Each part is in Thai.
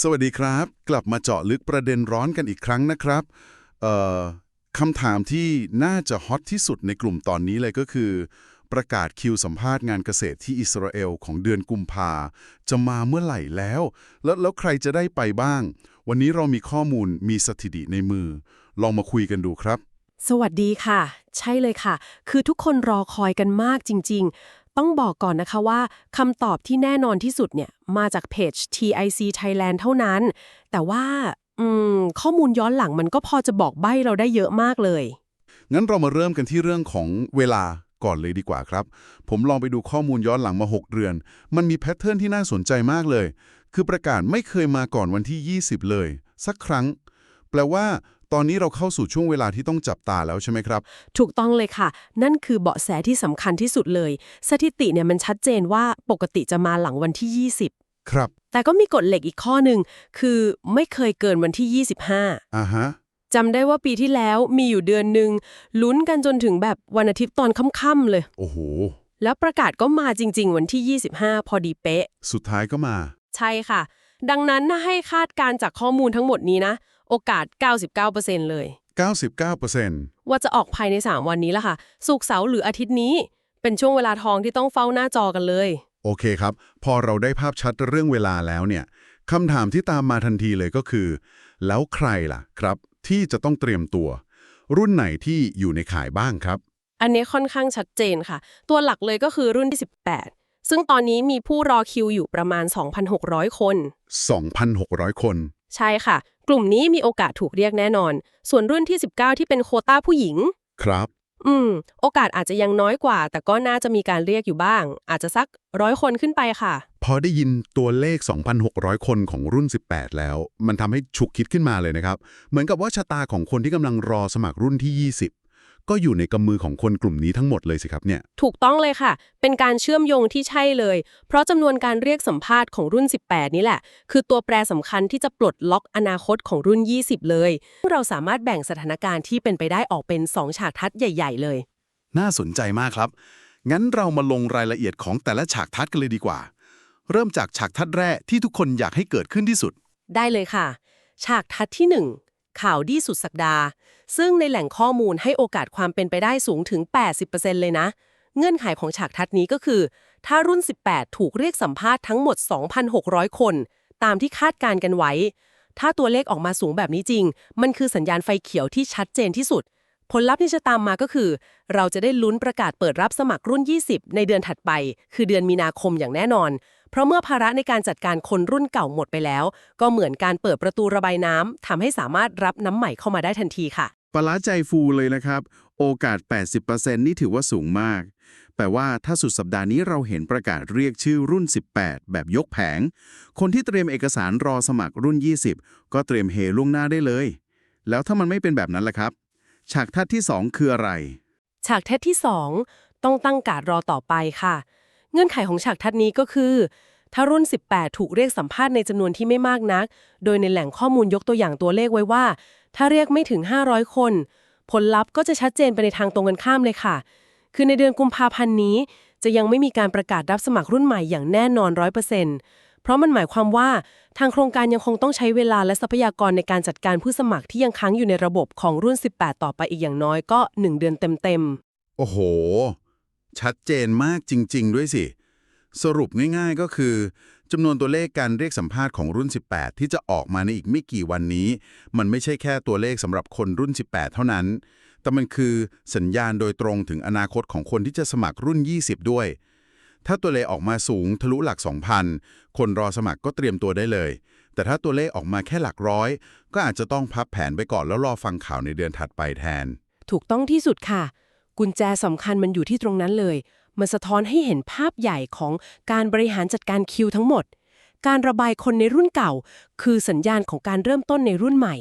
สวัสดีครับ กลับมาเจาะลึกประเด็นร้อนกันอีกครั้งนะครับคำถามที่น่าจะฮอตที่สุดในกลุ่มตอนนี้เลยก็คือ ประกาศคิวสัมภาษณ์งานเกษตรที่อิสราเอลของเดือนกุมภาจะมาเมื่อไหร่แล้ว แล้วแล้วใครจะได้ไปบ้าง วันนี้เรามีข้อมูลมีสถิติในมือ ลองมาคุยกันดูครับ สวัสดีค่ะ ใช่เลยค่ะ คือทุกคนรอคอยกันมากจริง ๆ ต้องบอกก่อนนะคะว่าคำตอบที่แน่นอนที่สุดเนี่ยมาจากเพจ TIC Thailand เท่านั้น แต่ว่าข้อมูลย้อนหลังมันก็พอจะบอกใบ้เราได้เยอะมากเลย งั้นเรามาเริ่มกันที่เรื่องของเวลาก่อนเลยดีกว่าครับ ผมลองไปดูข้อมูลย้อนหลังมา 6 เดือน มันมีแพทเทิร์นที่น่าสนใจมากเลย คือประกาศไม่เคยมาก่อนวันที่ 20 เลย สักครั้ง แปลว่า ตอนนี้เราเข้าสู่ช่วงเวลาที่ต้องจับตาแล้วใช่ไหมครับ ถูกต้องเลยค่ะ นั่นคือเบาะแสที่สำคัญที่สุดเลย สถิติเนี่ยมันชัดเจนว่าปกติจะมาหลังวันที่ 20 ครับ แต่ก็มีกฎเหล็กอีกข้อหนึ่งคือไม่เคยเกินวันที่ 25อ่าฮะจำได้ว่าปีที่แล้วมีอยู่เดือนหนึ่งลุ้นกันจนถึงแบบวันอาทิตย์ตอนค่ำๆเลย โอ้โห แล้วประกาศก็มาจริง ๆ วันที่ 25 พอดีเป๊ะ สุดท้ายก็มา ใช่ค่ะ ดังนั้นนะให้คาดการณ์จากข้อมูลทั้งหมดนี้นะ โอกาส 99%เลย 99%ว่าจะออกภายใน 3 วันนี้ละค่ะ สุกร์เสาร์หรืออาทิตย์นี้ เป็นช่วงเวลาทองที่ต้องเฝ้าหน้าจอกันเลย โอเคครับ พอเราได้ภาพชัดเรื่องเวลาแล้วเนี่ยคำถามที่ตามมาทันทีเลยก็คือ แล้วใครล่ะครับ ที่จะต้องเตรียมตัว รุ่นไหนที่อยู่ในข่ายบ้างครับ อันนี้ค่อนข้างชัดเจนค่ะ ตัวหลักเลยก็คือรุ่นที่ 18 ซึ่งตอนนี้มีผู้รอคิวอยู่ประมาณ 2,600 คน 2,600 คน ใช่ค่ะ กลุ่มนี้มีโอกาสถูกเรียกแน่นอน ส่วนรุ่นที่ 19 ที่เป็นโควต้าผู้หญิง ครับ อืม โอกาสอาจจะยังน้อยกว่า แต่ก็น่าจะมีการเรียกอยู่บ้าง อาจจะสักร้อยคนขึ้นไปค่ะ พอได้ยินตัวเลข 2,600 คนของรุ่น 18 แล้ว มันทำให้ฉุกคิดขึ้นมาเลยนะครับ เหมือนกับว่าชะตาของคนที่กำลังรอสมัครรุ่นที่ 20 ก็อยู่ในกำมือของคนกลุ่มนี้ทั้งหมดเลยสิครับเนี่ย ถูกต้องเลยค่ะ เป็นการเชื่อมโยงที่ใช่เลย เพราะจำนวนการเรียกสัมภาษณ์ของรุ่น 18 นี่แหละ คือตัวแปรสำคัญที่จะปลดล็อกอนาคตของรุ่น 20 เลย เราสามารถแบ่งสถานการณ์ที่เป็นไปได้ออกเป็น 2 ฉากทัดใหญ่ ๆ เลย น่าสนใจมากครับ งั้นเรามาลงรายละเอียดของแต่ละฉากทัดกันเลยดีกว่า เริ่มจากฉากทัดแรกที่ทุกคนอยากให้เกิดขึ้นที่สุด ได้เลยค่ะ ฉากทัดที่ 1 ข่าวดีสุดสัปดาห์ ซึ่งในแหล่งข้อมูลให้โอกาสความเป็นไปได้สูงถึง 80%เลยนะ เงื่อนไขของฉากทัดนี้ก็คือ ถ้ารุ่น 18 ถูกเรียกสัมภาษณ์ทั้งหมด 2,600 คน ตามที่คาดการกันไว้ ถ้าตัวเลขออกมาสูงแบบนี้จริง มันคือสัญญาณไฟเขียวที่ชัดเจนที่สุด ผลลัพธ์ที่จะตามมาก็คือ เราจะได้ลุ้นประกาศเปิดรับสมัครรุ่น 20 ในเดือนถัดไป คือเดือนมีนาคมอย่างแน่นอน เพราะเมื่อภาระในการจัดการคนรุ่นเก่าหมดไปแล้ว ก็เหมือนการเปิดประตูระบายน้ำทำให้สามารถรับน้ำใหม่เข้ามาได้ทันทีค่ะปลาร้าใจฟูเลยนะครับ โอกาส 80%นี่ถือว่าสูงมาก แปลว่าถ้าสุดสัปดาห์นี้เราเห็นประกาศเรียกชื่อรุ่น 18 แบบยกแผง คนที่เตรียมเอกสารรอสมัครรุ่น 20 ก็เตรียมเฮล่วงหน้าได้เลย แล้วถ้ามันไม่เป็นแบบนั้นล่ะครับ ฉากทัดที่ 2 คืออะไร ฉากทัดที่ 2 ต้องตั้งการรอต่อไปค่ะ เงื่อนไขของฉากทัดนี้ก็คือ ถ้ารุ่น 18 ถูกเรียกสัมภาษณ์ในจำนวนที่ไม่มากนัก โดยในแหล่งข้อมูลยกตัวอย่างตัวเลขไว้ว่า ถ้าเรียกไม่ถึง 500 คน ผลลัพธ์ก็จะชัดเจนไปในทางตรงกันข้ามเลยค่ะ คือในเดือนกุมภาพันธ์นี้จะยังไม่มีการประกาศรับสมัครรุ่นใหม่อย่างแน่นอน100%เพราะมันหมายความว่าทางโครงการยังคงต้องใช้เวลาและทรัพยากรในการจัดการผู้สมัครที่ยังค้างอยู่ในระบบของรุ่น 18 ต่อไปอีกอย่างน้อยก็ 1 เดือนเต็มๆ โอ้โห ชัดเจนมากจริง ๆ ด้วยสิ สรุปง่าย ๆ ก็คือจำนวนตัวเลขการเรียกสัมภาษณ์ของรุ่น 18 ที่จะออกมาในอีกไม่กี่วันนี้ มันไม่ใช่แค่ตัวเลขสำหรับคนรุ่น 18 เท่านั้น แต่มันคือสัญญาณโดยตรงถึงอนาคตของคนที่จะสมัครรุ่น 20 ด้วย ถ้าตัวเลขออกมาสูงทะลุหลัก 2,000 คนรอสมัครก็เตรียมตัวได้เลย แต่ถ้าตัวเลขออกมาแค่หลักร้อย ก็อาจจะต้องพับแผนไปก่อนแล้วรอฟังข่าวในเดือนถัดไปแทน ถูกต้องที่สุดค่ะ กุญแจสำคัญมันอยู่ที่ตรงนั้นเลย มันสะท้อนให้เห็นภาพใหญ่ของการบริหารจัดการคิวทั้งหมด การระบายคนในรุ่นเก่า คือสัญญาณของการเริ่มต้นในรุ่นใหม่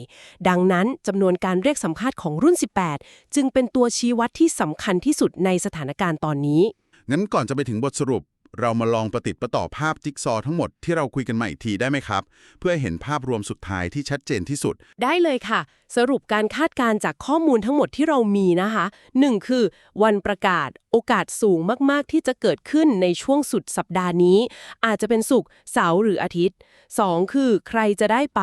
ดังนั้นจำนวนการเรียกสัมภาษณ์ของรุ่น 18 จึงเป็นตัวชี้วัดที่สำคัญที่สุดในสถานการณ์ตอนนี้ งั้นก่อนจะไปถึงบทสรุป เรามาลองประติดประต่อภาพจิ๊กซอว์ทั้งหมดที่เราคุยกันมาอีกทีได้ไหมครับ เพื่อเห็นภาพรวมสุดท้ายที่ชัดเจนที่สุด ได้เลยค่ะ สรุปการคาดการณ์จากข้อมูลทั้งหมดที่เรามีนะคะ 1. คือ วันประกาศโอกาสสูงมากๆ ที่จะเกิดขึ้นในช่วงสุดสัปดาห์นี้ อาจจะเป็นศุกร์เสาร์หรืออาทิตย์ 2. คือใครจะได้ไป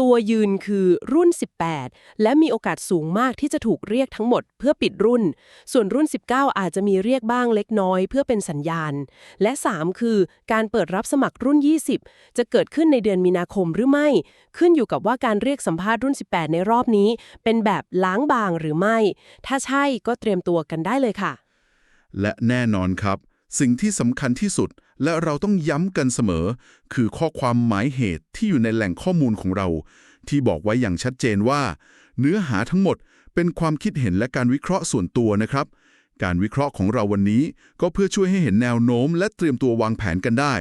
ตัวยืนคือรุ่น 18 และมีโอกาสสูงมากที่จะถูกเรียกทั้งหมดเพื่อปิดรุ่น ส่วนรุ่น 19 อาจจะมีเรียกบ้างเล็กน้อยเพื่อเป็นสัญญาณ และ 3 คือการเปิดรับสมัครรุ่น 20 จะเกิดขึ้นในเดือนมีนาคมหรือไม่ ขึ้นอยู่กับว่าการเรียกสัมภาษณ์รุ่น 18 ในรอบนี้ เป็นแบบล้างบางหรือไม่ ถ้าใช่ก็เตรียมตัวกันได้เลยค่ะ และแน่นอนครับ สิ่งที่สำคัญที่สุด และเราต้องย้ำกันเสมอ คือข้อความหมายเหตุที่อยู่ในแหล่งข้อมูลของเรา ที่บอกไว้อย่างชัดเจนว่า เนื้อหาทั้งหมดเป็นความคิดเห็นและการวิเคราะห์ส่วนตัวนะครับ การวิเคราะห์ของเราวันนี้ก็เพื่อช่วยให้เห็นแนวโน้ม และเตรียมตัววางแผนกันได้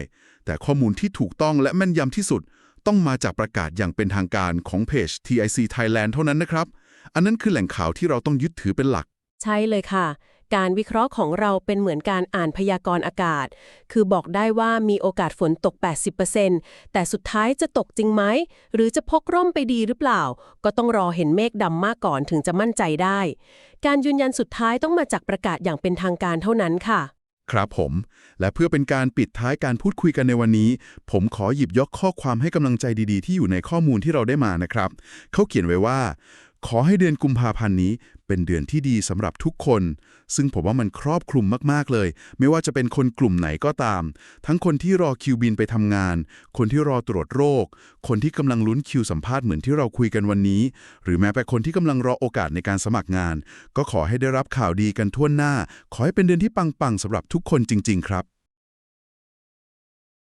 แต่ข้อมูลที่ถูกต้องและแม่นยำที่สุด ต้องมาจากประกาศอย่างเป็นทางการของเพจ TIC Thailand เท่านั้นนะครับ อันนั้นคือแหล่งข่าวที่เราต้องยึดถือเป็นหลัก ใช่เลยค่ะ การวิเคราะห์ของเราเป็นเหมือนการอ่านพยากรณ์อากาศ คือบอกได้ว่ามีโอกาสฝนตก 80%แต่สุดท้ายจะตกจริงไหม หรือจะพกร่มไปดีหรือเปล่า ก็ต้องรอเห็นเมฆดำมากก่อนถึงจะมั่นใจได้ การยืนยันสุดท้ายต้องมาจากประกาศอย่างเป็นทางการเท่านั้นค่ะ ครับผม และเพื่อเป็นการปิดท้ายการพูดคุยกันในวันนี้ ผมขอหยิบยกข้อความให้กำลังใจดีๆ ที่อยู่ในข้อมูลที่เราได้มานะครับ เขาเขียนไว้ว่าขอให้เดือนกุมภาพันธ์นี้ เป็นเดือนที่ดีสำหรับทุกคน ซึ่งผมว่ามันครอบคลุมมาก ๆ เลย ไม่ว่าจะเป็นคนกลุ่มไหนก็ตาม ทั้งคนที่รอคิวบินไปทำงาน คนที่รอตรวจโรค คนที่กำลังลุ้นคิวสัมภาษณ์เหมือนที่เราคุยกันวันนี้ หรือแม้แต่คนที่กำลังรอโอกาสในการสมัครงาน ก็ขอให้ได้รับข่าวดีกันทั่วหน้า ขอให้เป็นเดือนที่ปังๆสำหรับทุกคนจริง ๆ ครับ